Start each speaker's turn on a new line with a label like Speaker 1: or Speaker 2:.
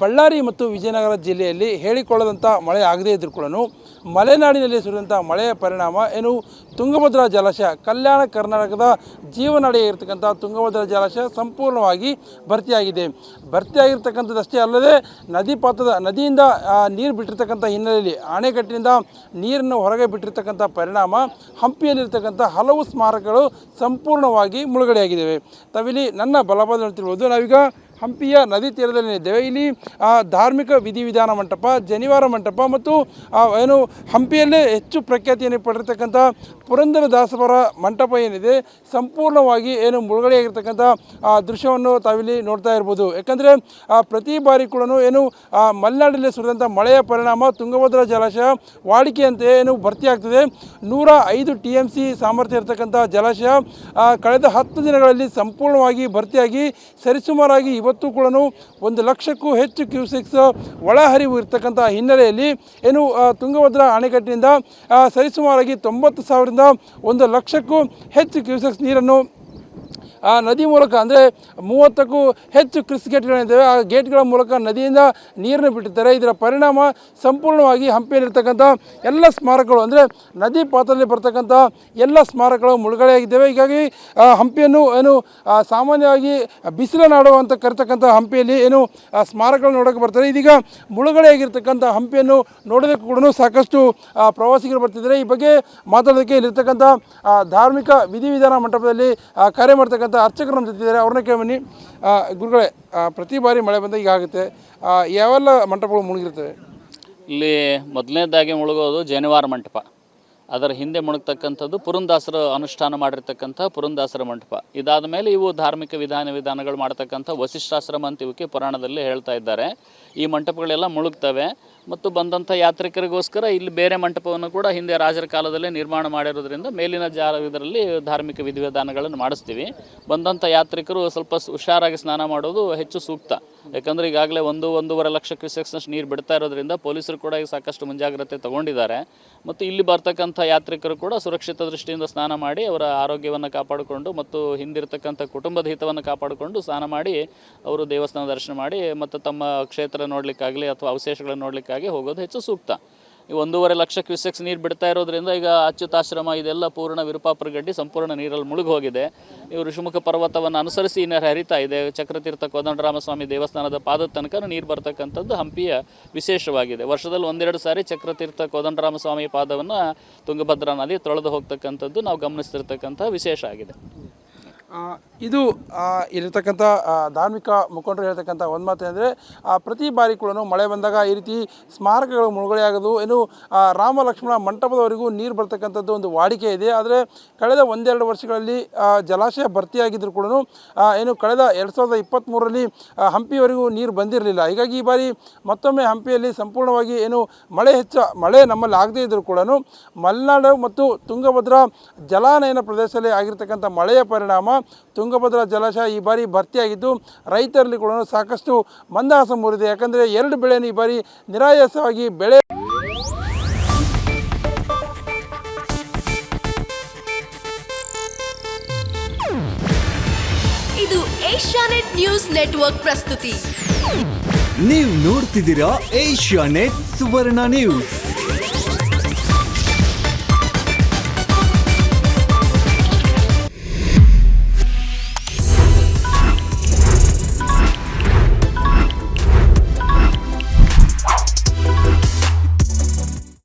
Speaker 1: ಬಳ್ಳಾರಿ ಮತ್ತು ವಿಜಯನಗರ ಜಿಲ್ಲೆಯಲ್ಲಿ ಹೇಳಿಕೊಳ್ಳದಂಥ ಮಳೆ ಆಗದೇ ಇದ್ದರೂ ಕೂಡ ಮಲೆನಾಡಿನಲ್ಲಿ ಸುರಿದಂಥ ಮಳೆಯ ಪರಿಣಾಮ ಏನು? ತುಂಗಭದ್ರಾ ಜಲಾಶಯ, ಕಲ್ಯಾಣ ಕರ್ನಾಟಕದ ಜೀವನಾಡಿಯಾಗಿರ್ತಕ್ಕಂಥ ತುಂಗಭದ್ರಾ ಜಲಾಶಯ ಸಂಪೂರ್ಣವಾಗಿ ಭರ್ತಿಯಾಗಿದೆ. ಭರ್ತಿಯಾಗಿರ್ತಕ್ಕಂಥದ್ದಷ್ಟೇ ಅಲ್ಲದೆ ನದಿ ಪಾತ್ರದ, ನದಿಯಿಂದ ನೀರು ಬಿಟ್ಟಿರ್ತಕ್ಕಂಥ ಹಿನ್ನೆಲೆಯಲ್ಲಿ ಅಣೆಕಟ್ಟಿನಿಂದ ನೀರನ್ನು ಹೊರಗೆ ಬಿಟ್ಟಿರ್ತಕ್ಕಂಥ ಪರಿಣಾಮ ಹಂಪಿಯಲ್ಲಿರ್ತಕ್ಕಂಥ ಹಲವು ಸ್ಮಾರಕಗಳು ಸಂಪೂರ್ಣವಾಗಿ ಮುಳುಗಡೆಯಾಗಿದ್ದಾವೆ. ತಾವಿಲ್ಲಿ ನನ್ನ ಬಲಬಾದ ಹೇಳ್ತಿರ್ಬೋದು. ನಾವೀಗ ಹಂಪಿಯ ನದಿ ತೀರದಲ್ಲಿ ಇದ್ದೇವೆ ಇಲ್ಲಿ ಧಾರ್ಮಿಕ ವಿಧಿವಿಧಾನ ಮಂಟಪ, ಜನಿವಾರ ಮಂಟಪ ಮತ್ತು ಏನು ಹಂಪಿಯಲ್ಲೇ ಹೆಚ್ಚು ಪ್ರಖ್ಯಾತಿಯನ್ನು ಪಡೆದಿರ್ತಕ್ಕಂಥ ಪುರಂದರ ದಾಸವರ ಮಂಟಪ ಏನಿದೆ, ಸಂಪೂರ್ಣವಾಗಿ ಏನು ಮುಳುಗಡೆಯಾಗಿರ್ತಕ್ಕಂಥ ದೃಶ್ಯವನ್ನು ತಾವಿಲ್ಲಿ ನೋಡ್ತಾ ಇರ್ಬೋದು. ಯಾಕಂದರೆ ಪ್ರತಿ ಬಾರಿ ಕೂಡ ಏನು ಮಲೆನಾಡಲ್ಲಿ ಸುರಿದಂಥ ಮಳೆಯ ಪರಿಣಾಮ, ತುಂಗಭದ್ರಾ ಜಲಾಶಯ ವಾಡಿಕೆಯಂತೆ ಏನು ಭರ್ತಿಯಾಗ್ತದೆ ನೂರ ಐದು ಟಿ ಎಂ ಸಿ ಸಾಮರ್ಥ್ಯ ಇರತಕ್ಕಂಥ ಜಲಾಶಯ ಕಳೆದ ಹತ್ತು ದಿನಗಳಲ್ಲಿ ಸಂಪೂರ್ಣವಾಗಿ ಭರ್ತಿಯಾಗಿ, ಸರಿಸುಮಾರಾಗಿ ಇವತ್ತು ಕೂಡ ಒಂದು ಲಕ್ಷಕ್ಕೂ ಹೆಚ್ಚು ಕ್ಯೂಸೆಕ್ಸ್ ಒಳಹರಿವು ಇರತಕ್ಕಂಥ ಹಿನ್ನೆಲೆಯಲ್ಲಿ ಏನು ತುಂಗಭದ್ರಾ ಅಣೆಕಟ್ಟಿನಿಂದ ಸರಿಸುಮಾರಾಗಿ ತೊಂಬತ್ತು ಸಾವಿರದಿಂದ ಒಂದು ಲಕ್ಷಕ್ಕೂ ಹೆಚ್ಚು ಕ್ಯೂಸೆಕ್ಸ್ ನೀರನ್ನು ಆ ನದಿ ಮೂಲಕ ಅಂದರೆ ಮೂವತ್ತಕ್ಕೂ ಹೆಚ್ಚು ಕ್ರಿಸ್ ಗೇಟ್ಗಳಿದ್ದಾವೆ. ಆ ಗೇಟ್ಗಳ ಮೂಲಕ ನದಿಯಿಂದ ನೀರನ್ನು ಬಿಟ್ಟಿರ್ತಾರೆ. ಇದರ ಪರಿಣಾಮ ಸಂಪೂರ್ಣವಾಗಿ ಹಂಪಿಯಲ್ಲಿರ್ತಕ್ಕಂಥ ಎಲ್ಲ ಸ್ಮಾರಕಗಳು ಅಂದರೆ ನದಿ ಪಾತ್ರದಲ್ಲಿ ಬರ್ತಕ್ಕಂಥ ಎಲ್ಲ ಸ್ಮಾರಕಗಳು ಮುಳುಗಡೆಯಾಗಿದ್ದಾವೆ ಹೀಗಾಗಿ ಹಂಪಿಯನ್ನು ಏನು ಸಾಮಾನ್ಯವಾಗಿ ಬಿಸಿಲ ನಾಡು ಅಂತ ಕರಿತಕ್ಕಂಥ ಹಂಪಿಯಲ್ಲಿ ಏನು ಸ್ಮಾರಕಗಳು ನೋಡೋಕೆ ಬರ್ತಾರೆ. ಇದೀಗ ಮುಳುಗಡೆಯಾಗಿರ್ತಕ್ಕಂಥ ಹಂಪಿಯನ್ನು ನೋಡೋದಕ್ಕೆ ಕೂಡ ಸಾಕಷ್ಟು ಪ್ರವಾಸಿಗರು ಬರ್ತಿದ್ದಾರೆ. ಈ ಬಗ್ಗೆ ಮಾತಾಡೋದಕ್ಕೆ ಇಲ್ಲಿರ್ತಕ್ಕಂಥ ಧಾರ್ಮಿಕ ವಿಧಿವಿಧಾನ ಮಂಟಪದಲ್ಲಿ ಕಾರ್ಯ ಮಾಡ್ತಕ್ಕಂಥ ಅರ್ಚಕರು ನಮ್ಮ ಜೊತೆ ಇದ್ದಾರೆ ಅವ್ರನ್ನ ಕೇಳಿ ಗುರುಗಳೇ ಪ್ರತಿ ಬಾರಿ ಮಳೆ ಬಂದಾಗ ಈಗ ಆಗುತ್ತೆ. ಆ, ಯಾವೆಲ್ಲ ಮಂಟಪಗಳು ಮುಳುಗಿರ್ತವೆ?
Speaker 2: ಇಲ್ಲಿ ಮೊದಲನೇದಾಗಿ ಮುಳುಗೋದು ಜನಿವಾರ ಮಂಟಪ. ಅದರ ಹಿಂದೆ ಮುಳುಗ್ತಕ್ಕಂಥದ್ದು ಪುರಂದಾಸರ ಅನುಷ್ಠಾನ ಮಾಡಿರ್ತಕ್ಕಂಥ ಪುರಂದಾಸರ ಮಂಟಪ. ಇದಾದ ಮೇಲೆ ಇವು ಧಾರ್ಮಿಕ ವಿಧಾನ ವಿಧಾನಗಳು ಮಾಡ್ತಕ್ಕಂಥ ವಸಿಷ್ಠಾಶ್ರಮ ಅಂತ ಇವಕ್ಕೆ ಪುರಾಣದಲ್ಲಿ ಹೇಳ್ತಾ ಇದ್ದಾರೆ. ಈ ಮಂಟಪಗಳೆಲ್ಲ ಮುಳುಗ್ತವೆ. ಮತ್ತು ಬಂದಂಥ ಯಾತ್ರಿಕರಿಗೋಸ್ಕರ ಇಲ್ಲಿ ಬೇರೆ ಮಂಟಪವನ್ನು ಕೂಡ ಹಿಂದೆ ರಾಜರ ಕಾಲದಲ್ಲೇ ನಿರ್ಮಾಣ ಮಾಡಿರೋದ್ರಿಂದ ಮೇಲಿನ ಜಾರ ಇದರಲ್ಲಿ ಧಾರ್ಮಿಕ ವಿಧಿವಿಧಾನಗಳನ್ನು ಮಾಡಿಸ್ತೀವಿ. ಬಂದಂಥ ಯಾತ್ರಿಕರು ಸ್ವಲ್ಪ ಹುಷಾರಾಗಿ ಸ್ನಾನ ಮಾಡೋದು ಹೆಚ್ಚು ಸೂಕ್ತ. ಯಾಕಂದರೆ ಈಗಾಗಲೇ ಒಂದು, ಒಂದೂವರೆ ಲಕ್ಷ ಕ್ಯೂಸೆಕ್ಸ್ನಷ್ಟು ನೀರು ಬಿಡ್ತಾ ಇರೋದ್ರಿಂದ ಪೊಲೀಸರು ಕೂಡ ಈಗ ಸಾಕಷ್ಟು ಮುಂಜಾಗ್ರತೆ ತಗೊಂಡಿದ್ದಾರೆ. ಮತ್ತು ಇಲ್ಲಿ ಬರ್ತಕ್ಕಂಥ ಯಾತ್ರಿಕರು ಕೂಡ ಸುರಕ್ಷಿತ ದೃಷ್ಟಿಯಿಂದ ಸ್ನಾನ ಮಾಡಿ ಅವರ ಆರೋಗ್ಯವನ್ನು ಕಾಪಾಡಿಕೊಂಡು ಮತ್ತು ಹಿಂದಿರ್ತಕ್ಕಂಥ ಕುಟುಂಬದ ಹಿತವನ್ನು ಕಾಪಾಡಿಕೊಂಡು ಸ್ನಾನ ಮಾಡಿ ಅವರು ದೇವಸ್ಥಾನ ದರ್ಶನ ಮಾಡಿ ಮತ್ತು ತಮ್ಮ ಕ್ಷೇತ್ರ ನೋಡಲಿಕ್ಕಾಗಲಿ ಅಥವಾ ಅವಶೇಷಗಳನ್ನು ನೋಡಲಿಕ್ಕಾಗಿ ಹೋಗೋದು ಹೆಚ್ಚು ಸೂಕ್ತ. ಈ ಒಂದೂವರೆ ಲಕ್ಷ ಕ್ಯೂಸೆಕ್ಸ್ ನೀರು ಬಿಡ್ತಾ ಇರೋದ್ರಿಂದ ಈಗ ಅಚ್ಯುತಾಶ್ರಮ ಇದೆಲ್ಲ ಪೂರ್ಣ ವಿರೂಪಾಪುರ ಗಡ್ಡಿ ಸಂಪೂರ್ಣ ನೀರಲ್ಲಿ ಮುಳುಗಿ ಹೋಗಿದೆ. ಇವು ಋಷಿಮುಖ ಪರ್ವತವನ್ನು ಅನುಸರಿಸಿ ನೀರು ಹರಿತಾ ಇದೆ, ಚಕ್ರತೀರ್ಥ ಕೋದಂಡರಾಮಸ್ವಾಮಿ ದೇವಸ್ಥಾನದ ಪಾದದ ತನಕ ನೀರು ಬರ್ತಕ್ಕಂಥದ್ದು ಹಂಪಿಯ ವಿಶೇಷವಾಗಿದೆ. ವರ್ಷದಲ್ಲಿ ಒಂದೆರಡು ಸಾರಿ ಚಕ್ರತೀರ್ಥ ಕೋದಂಡರಾಮಸ್ವಾಮಿ ಪಾದವನ್ನು ತುಂಗಭದ್ರಾ ನದಿ ತೊಳೆದು ಹೋಗ್ತಕ್ಕಂಥದ್ದು ನಾವು ಗಮನಿಸ್ತಿರ್ತಕ್ಕಂಥ ವಿಶೇಷ ಆಗಿದೆ.
Speaker 1: ಇದು ಇರತಕ್ಕಂಥ ಧಾರ್ಮಿಕ ಮುಖಂಡರು ಹೇಳ್ತಕ್ಕಂಥ ಒಂದು ಮಾತು ಅಂದರೆ ಪ್ರತಿ ಬಾರಿ ಕೂಡ ಮಳೆ ಬಂದಾಗ ಈ ರೀತಿ ಸ್ಮಾರಕಗಳು ಮುಳುಗಡೆ ಆಗೋದು ಏನು ರಾಮ ಲಕ್ಷ್ಮಣ ಮಂಟಪದವರೆಗೂ ನೀರು ಬರ್ತಕ್ಕಂಥದ್ದು ಒಂದು ವಾಡಿಕೆ ಇದೆ. ಆದರೆ ಕಳೆದ ಒಂದೆರಡು ವರ್ಷಗಳಲ್ಲಿ ಜಲಾಶಯ ಭರ್ತಿಯಾಗಿದ್ದರೂ ಕೂಡ ಏನು ಕಳೆದ ಎರಡು ಸಾವಿರದ ಇಪ್ಪತ್ತ್ಮೂರರಲ್ಲಿ ಹಂಪಿವರೆಗೂ ನೀರು ಬಂದಿರಲಿಲ್ಲ. ಹೀಗಾಗಿ ಈ ಬಾರಿ ಮತ್ತೊಮ್ಮೆ ಹಂಪಿಯಲ್ಲಿ ಸಂಪೂರ್ಣವಾಗಿ ಏನು ಮಳೆ ಹೆಚ್ಚ, ಮಳೆ ನಮ್ಮಲ್ಲಿ ಆಗದೇ ಇದ್ದರೂ ಕೂಡ ಮಲೆನಾಡು ಮತ್ತು ತುಂಗಭದ್ರಾ ಜಲಾನಯನ ಪ್ರದೇಶದಲ್ಲಿ ಆಗಿರ್ತಕ್ಕಂಥ ಮಳೆಯ ಪರಿಣಾಮ ತುಂಗಭದ್ರಾ ಜಲಾಶಯ ಈ ಬಾರಿ ಭರ್ತಿಯಾಗಿದ್ದು ರೈತರಲ್ಲಿ ಕೂಡ ಸಾಕಷ್ಟು ಮಂದಹಾಸ ಮೂರಿದೆ ಯಾಕಂದರೆ ಎರಡು ಬೆಳೆಯನ್ನು ಈ ಬಾರಿ ನಿರಾಯಾಸವಾಗಿ ಬೆಳೆ
Speaker 3: ಇದು ಏಷ್ಯಾನೆಟ್ ನ್ಯೂಸ್ ನೆಟ್ವರ್ಕ್ ಪ್ರಸ್ತುತಿ.
Speaker 4: ನೀವು ನೋಡ್ತಿದ್ದೀರಾ ಏಷ್ಯಾ ನೆಟ್ ಸುವರ್ಣ ನ್ಯೂಸ್.